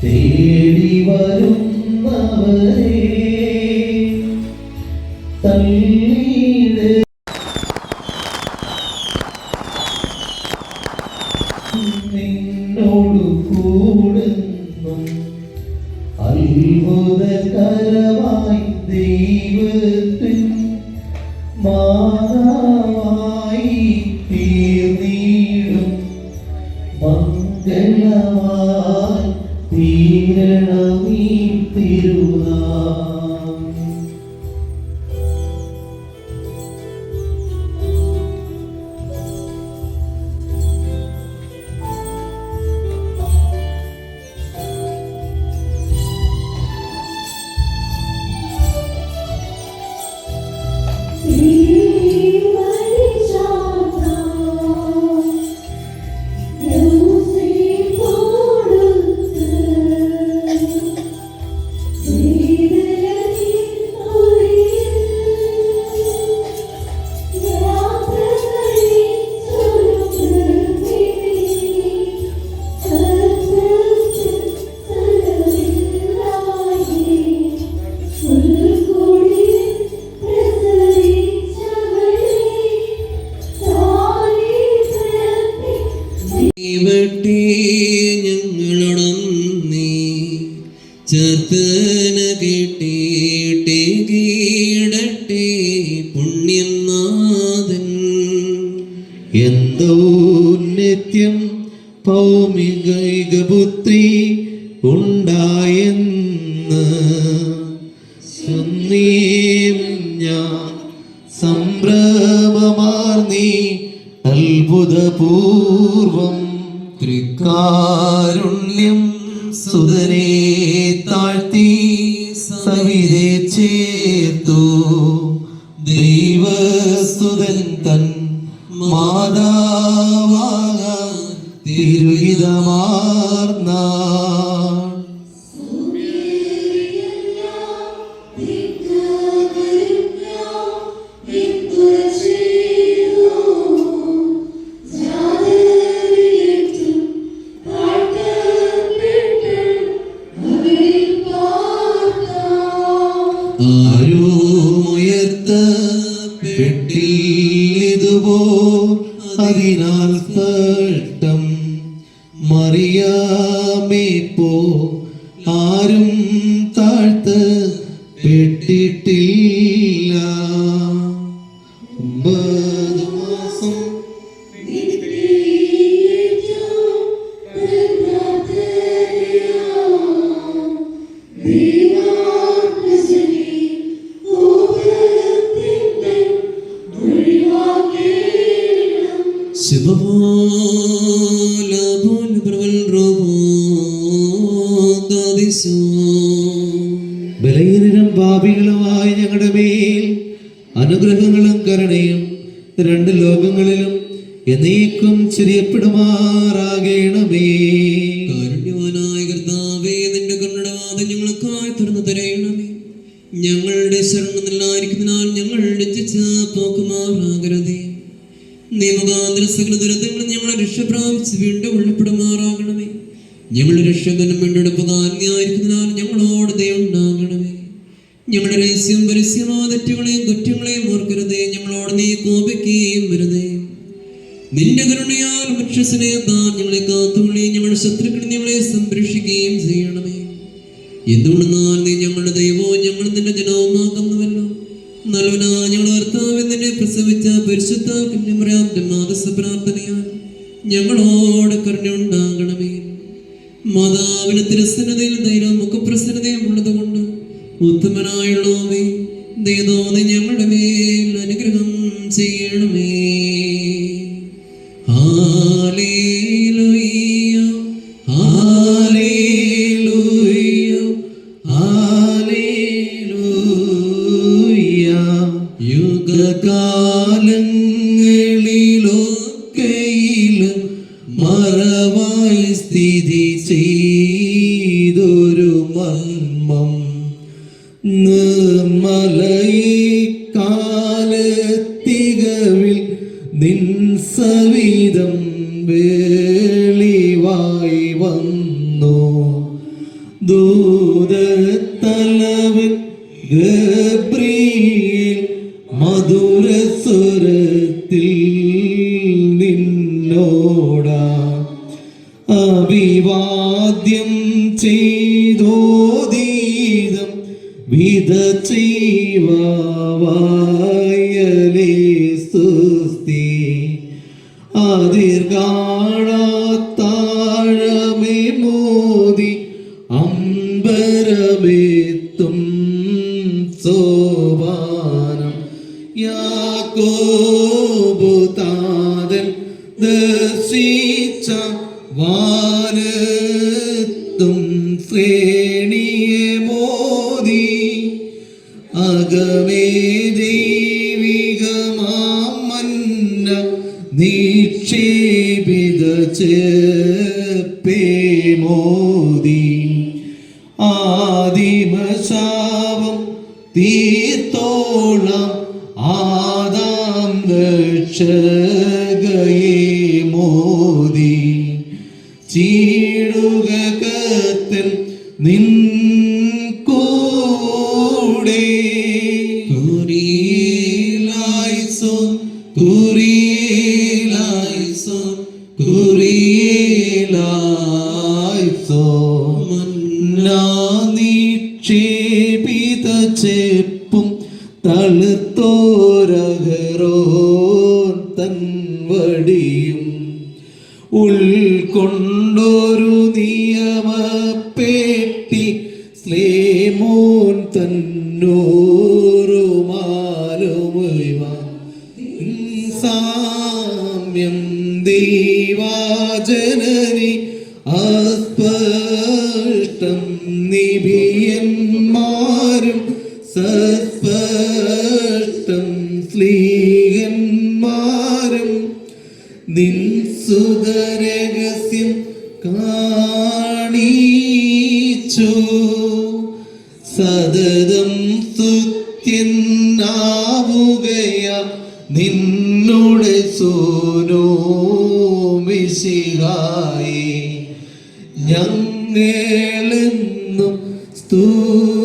തേടി വരുന്നവരെ തള്ളീട്. നിന്നോടു കൂടുന്നു കീടട്ടെ പുണ്യം നാഥൻ എന്തോ പൗമികൈകപുത്രി ഉണ്ടായെന്ന് ഞാൻ സംഭ്രമമാർന്നി അത്ഭുതപൂർവം തൃക്കാരുണ്യം സുതനെ താഴ്ത്തി സവിതെ ചേർത്തു. ദൈവസ്തുതൻ തൻ മാതാവാകാൻ തിരുഹിതമാർന്ന ആരുമുയർത്തപ്പെട്ടില്ലിതുപോ അതിനാൽ സ്പഷ്ടം മറിയാമേ പോ. ആരും താഴ്ത്ത് പെട്ടിട്ടില്ല. ഒമ്പത് മാസം ശുഭപോല ബലഹീനരും പാപികളുമായ ഞങ്ങളുടെ മേൽ അനുഗ്രഹങ്ങളും കരുണയും രണ്ട് ലോകങ്ങളിലും എന്നേക്കും ചെറിയപ്പെടുമാറാകേണമേ കാരുണ്യവാനായ കർത്താവേ നിന്റെ കരുണവാദം ഞങ്ങൾക്കായി തുറന്നു തരയണമേ. ഞങ്ങളുടെ ശരണം നിലായിരിക്കുന്നതിനാൽ ഞങ്ങൾ രചിച്ച പോക്കുമാറാകരുതേ. നിയമകാന്തര സകല ദുരിതങ്ങളും ഞങ്ങളെ രക്ഷപ്രാപിച്ച് വീണ്ടും ഉള്ളപ്പെടുമാറാകണമേ ഞങ്ങളുടെ രക്ഷകനും വീണ്ടെടുപ്പുകാരനായിരിക്കുന്നതിനാൽ ഞങ്ങളോട് ദയുണ്ടാകണമേ ഞങ്ങളുടെ രഹസ്യം പരസ്യമായ തെറ്റുകളെയും കുറ്റങ്ങളെയും ഓർക്കരുതേ. ഞങ്ങളോട് നീ കോപിക്കുകയും വരുതേ. നിന്റെ കരുണയാൽ വൃക്ഷസ്നേഹത്താൽ ഞങ്ങളെ കാത്തുകൊള്ളുകയും ഞങ്ങളുടെ ശത്രുക്കളെ ഞങ്ങളെ സംരക്ഷിക്കുകയും ചെയ്യണമേ. എന്തുകൊണ്ടെന്നാൽ നീ ഞങ്ങളുടെ ദൈവവും ഞങ്ങൾ നിന്റെ ജനവുമാകുന്നുവല്ലോ നല്ലവനാ ഞങ്ങൾ ഭർത്താവ് നിന്നെ പ്രസവിച്ച പരിശുദ്ധ കന്യമരാന്റെ മാതസ പ്രാർത്ഥനയാൽ ഞങ്ങളോട് കരുണയുണ്ടാകണമേ. മാതാവിന് തിരസ്സനതയിൽ ധൈര്യവും മുഖപ്രസന്നതയും ഉള്ളതുകൊണ്ട് ഉത്തമനായുള്ളവേ ദൈവോന്ന് ഞങ്ങളുടെ മേൽ അനുഗ്രഹം ചെയ്യണമേ. ഹാലേലുയ്യ ഹല്ലേലൂയ സ്ഥിതി ചെയ്തൊരു മർമ്മം നിർമ്മലയി കാലത്തികവിൽ നിൻ സവിധം വേളിവായി വന്നു. ദൂതത്തലവൻ അഭിവാദ്യം ചെയ്തോദീതം വിധ ചെയ്വയലേ അതിർഗാണത്താഴമേ മോദി അമ്പരമേത്തും സോപാനം. യാക്കോബു താതൻ ദർശിച്ച വാനത്തും ശ്രേണിയെ മോദി. അകമേ ദൈവികമാം മന്ന നിക്ഷേപിത മോദി. ആദിമശാപം തീർത്തോളം ആദാം രക്ഷകയെ മോദി. ചീടുക കത്തൻ നിൻ കൂടെ കുറിയിലായിസോ കുറിയിലായിസോ കുറിയിലായിസോ മന്നാ നിക്ഷേപിത ചെപ്പും തളുത്തോരകരോ തൻ വടിയും ഉൾക്കൊണ്ടൊരു നിയമപ്പേട്ടി സ്ലേമോൻ തന്നൂറുമാലുമുവ സാമ്യം ദൈവാജനനി അസ്പഷ്ടം നിബിയന്മാരും സസ്പഷ്ടം സ്ലീഹന്മാരും നിൻ സുതരഹസ്യം കാണിച്ചു. സതതം സ്തുത്യനാവുകയ നിന്നുടെ സോനോ മിശിഹായി ഞങ്ങളെന്നും സ്തുതിക്കും